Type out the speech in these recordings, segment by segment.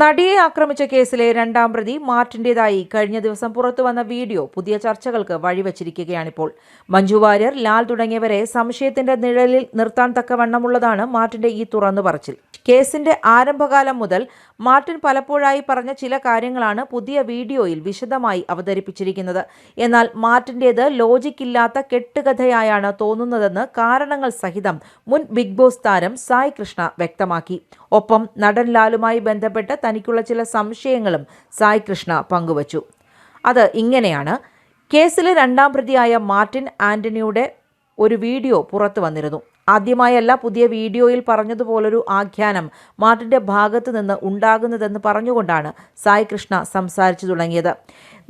നടിയെ ആക്രമിച്ച കേസിലെ രണ്ടാം പ്രതി മാർട്ടിന്റേതായി കഴിഞ്ഞ ദിവസം പുറത്തുവന്ന വീഡിയോ പുതിയ ചർച്ചകൾക്ക് വഴിവച്ചിരിക്കുകയാണിപ്പോൾ. മഞ്ജു വാര്യർ ലാൽ തുടങ്ങിയവരെ സംശയത്തിന്റെ നിഴലിൽ നിർത്താൻ തക്കവണ്ണമുള്ളതാണ് മാർട്ടിന്റെ ഈ തുറന്നു പറച്ചിൽ കേസിന്റെ ആരംഭകാലം മുതൽ മാർട്ടിൻ പലപ്പോഴായി പറഞ്ഞ ചില കാര്യങ്ങളാണ് പുതിയ വീഡിയോയിൽ വിശദമായി അവതരിപ്പിച്ചിരിക്കുന്നത്. എന്നാൽ മാർട്ടിന്റേത് ലോജിക് ഇല്ലാത്ത കെട്ടുകഥയായാണ് തോന്നുന്നതെന്ന് കാരണങ്ങൾ സഹിതം മുൻ ബിഗ് ബോസ് താരം സായ് കൃഷ്ണ വ്യക്തമാക്കി. ഒപ്പം നടൻ ലാലുമായി ബന്ധപ്പെട്ട് തനിക്കുള്ള ചില സംശയങ്ങളും സായ് കൃഷ്ണ പങ്കുവച്ചു. അത് ഇങ്ങനെയാണ്. കേസിലെ രണ്ടാം പ്രതിയായ മാർട്ടിൻ ആന്റണിയുടെ ഒരു വീഡിയോ പുറത്തു വന്നിരുന്നു. ആദ്യമായല്ല പുതിയ വീഡിയോയിൽ പറഞ്ഞതുപോലൊരു ആഖ്യാനം മാർട്ടിന്റെ ഭാഗത്തു നിന്ന് ഉണ്ടാകുന്നതെന്ന് പറഞ്ഞുകൊണ്ടാണ് സായി കൃഷ്ണ സംസാരിച്ചു തുടങ്ങിയത്.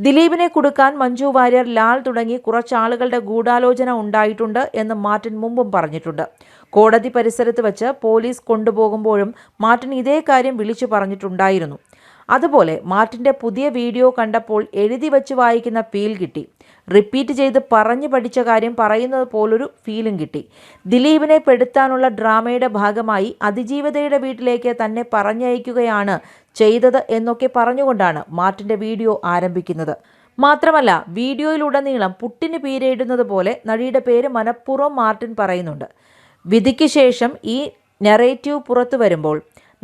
ദിലീപിനെ കൊടുക്കാൻ മഞ്ജു വാര്യർ ലാൽ തുടങ്ങി കുറച്ചാളുകളുടെ ഗൂഢാലോചന ഉണ്ടായിട്ടുണ്ട് എന്ന് മാർട്ടിൻ മുമ്പും പറഞ്ഞിട്ടുണ്ട്. കോടതി പരിസരത്ത് വെച്ച് പോലീസ് കൊണ്ടുപോകുമ്പോഴും മാർട്ടിൻ ഇതേ കാര്യം വിളിച്ചു പറഞ്ഞിട്ടുണ്ടായിരുന്നു. അതുപോലെ മാർട്ടിന്റെ പുതിയ വീഡിയോ കണ്ടപ്പോൾ എഴുതി വച്ച് വായിക്കുന്ന ഫീൽ കിട്ടി. റിപ്പീറ്റ് ചെയ്ത് പറഞ്ഞു പഠിച്ച കാര്യം പറയുന്നത് പോലൊരു ഫീലും കിട്ടി. ദിലീപിനെ പെടുത്താനുള്ള ഡ്രാമയുടെ ഭാഗമായി അതിജീവതയുടെ വീട്ടിലേക്ക് തന്നെ പറഞ്ഞയക്കുകയാണ് ചെയ്തത് എന്നൊക്കെ പറഞ്ഞുകൊണ്ടാണ് മാർട്ടിന്റെ വീഡിയോ ആരംഭിക്കുന്നത്. മാത്രമല്ല വീഡിയോയിലുടനീളം പുട്ടിന് പീരയിടുന്നത് പോലെ നടിയുടെ പേര് മനഃപൂർവം മാർട്ടിൻ പറയുന്നുണ്ട്. വിധിക്ക് ശേഷം ഈ നെറേറ്റീവ് പുറത്തു വരുമ്പോൾ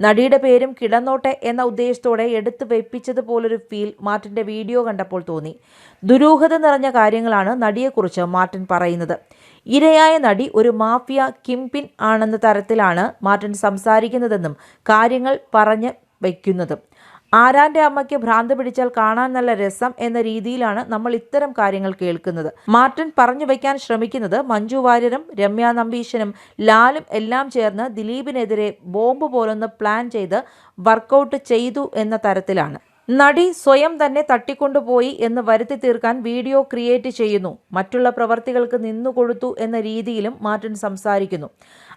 നടിയുടെ പേരും കിടന്നോട്ടെ എന്ന ഉദ്ദേശത്തോടെ എടുത്തു വെപ്പിച്ചതുപോലൊരു ഫീൽ മാർട്ടിന്റെ വീഡിയോ കണ്ടപ്പോൾ തോന്നി. ദുരൂഹത നിറഞ്ഞ കാര്യങ്ങളാണ് നടിയെക്കുറിച്ച് മാർട്ടിൻ പറയുന്നത്. ഇരയായ നടി ഒരു മാഫിയ കിംപിൻ ആണെന്ന തരത്തിലാണ് മാർട്ടിൻ സംസാരിക്കുന്നതെന്നും കാര്യങ്ങൾ പറഞ്ഞ് വയ്ക്കുന്നതും ആരാന്റെ അമ്മയ്ക്ക് ഭ്രാന്ത് പിടിച്ചാൽ കാണാൻ നല്ല രസം എന്ന രീതിയിലാണ് നമ്മൾ ഇത്തരം കാര്യങ്ങൾ കേൾക്കുന്നത്. മാർട്ടിൻ പറഞ്ഞു വയ്ക്കാൻ ശ്രമിക്കുന്നത് മഞ്ജു വാര്യരും രമ്യ നമ്പീശനും ലാലും എല്ലാം ചേർന്ന് ദിലീപിനെതിരെ ബോംബ് പോലൊന്ന് പ്ലാൻ ചെയ്ത് വർക്കൗട്ട് ചെയ്തു എന്ന തരത്തിലാണ്. നടി സ്വയം തന്നെ തട്ടിക്കൊണ്ടുപോയി എന്ന് വരുത്തി തീർക്കാൻ വീഡിയോ ക്രിയേറ്റ് ചെയ്യുന്നു. മറ്റുള്ള പ്രവർത്തികൾക്ക് നിന്നുകൊടുത്തു എന്ന രീതിയിലും മാർട്ടിൻ സംസാരിക്കുന്നു.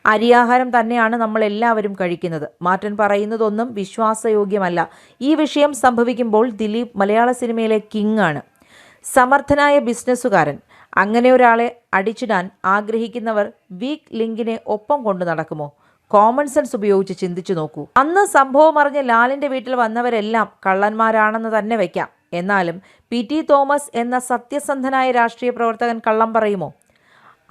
അരിയാഹാരം തന്നെയാണ് നമ്മൾ എല്ലാവരും കഴിക്കുന്നത്. മാർട്ടിൻ പറയുന്നതൊന്നും വിശ്വാസയോഗ്യമല്ല. ഈ വിഷയം സംഭവിക്കുമ്പോൾ ദിലീപ് മലയാള സിനിമയിലെ കിങ് ആണ്. സമർത്ഥനായ ബിസിനസ്സുകാരൻ. അങ്ങനെ ഒരാളെ അടിച്ചിടാൻ ആഗ്രഹിക്കുന്നവർ വീക്ക് ലിങ്കിനെ ഒപ്പം കൊണ്ടു നടക്കുമോ? കോമൺ സെൻസ് ഉപയോഗിച്ച് ചിന്തിച്ചു നോക്കൂ. അന്ന് സംഭവം അറിഞ്ഞ് ലാലിന്റെ വീട്ടിൽ വന്നവരെല്ലാം കള്ളന്മാരാണെന്ന് തന്നെ വെക്കാം. എന്നാലും പി ടി തോമസ് എന്ന സത്യസന്ധനായ രാഷ്ട്രീയ പ്രവർത്തകൻ കള്ളം പറയുമോ?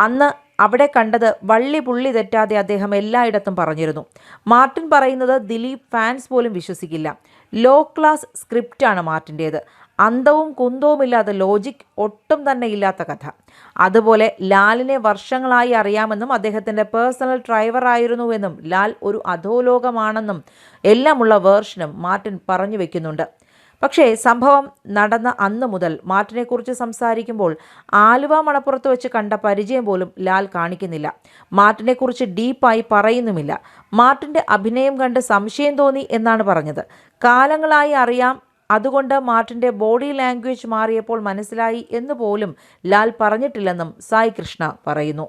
അന്ന് അവിടെ കണ്ടത് വള്ളി പുള്ളി തെറ്റാതെ അദ്ദേഹം എല്ലായിടത്തും പറഞ്ഞിരുന്നു. മാർട്ടിൻ പറയുന്നത് ദിലീപ് ഫാൻസ് പോലും വിശ്വസിക്കില്ല. ലോ ക്ലാസ് സ്ക്രിപ്റ്റാണ് മാർട്ടിന്റേത് അന്തവും കുന്തവുമില്ലാത്ത ലോജിക് ഒട്ടും തന്നെ ഇല്ലാത്ത കഥ. അതുപോലെ ലാലിനെ വർഷങ്ങളായി അറിയാമെന്നും അദ്ദേഹത്തിന്റെ പേഴ്സണൽ ഡ്രൈവർ ആയിരുന്നുവെന്നും ലാൽ ഒരു അധോലോകമാണെന്നും എല്ലാമുള്ള വേർഷനും മാർട്ടിൻ പറഞ്ഞു വെക്കുന്നുണ്ട്. പക്ഷേ സംഭവം നടന്ന അന്ന് മുതൽ മാർട്ടിനെക്കുറിച്ച് സംസാരിക്കുമ്പോൾ ആലുവ മണപ്പുറത്ത് വെച്ച് കണ്ട പരിചയം പോലും ലാൽ കാണിക്കുന്നില്ല. മാർട്ടിനെക്കുറിച്ച് ഡീപ്പായി പറയുന്നുമില്ല. മാർട്ടിന്റെ അഭിനയം കണ്ട് സംശയം തോന്നി എന്നാണ് പറഞ്ഞത്. കാലങ്ങളായി അറിയാം അതുകൊണ്ട് മാർട്ടിന്റെ ബോഡി ലാംഗ്വേജ് മാറിയപ്പോൾ മനസ്സിലായി എന്ന് പോലും ലാൽ പറഞ്ഞിട്ടില്ലെന്നും സായി കൃഷ്ണ പറയുന്നു.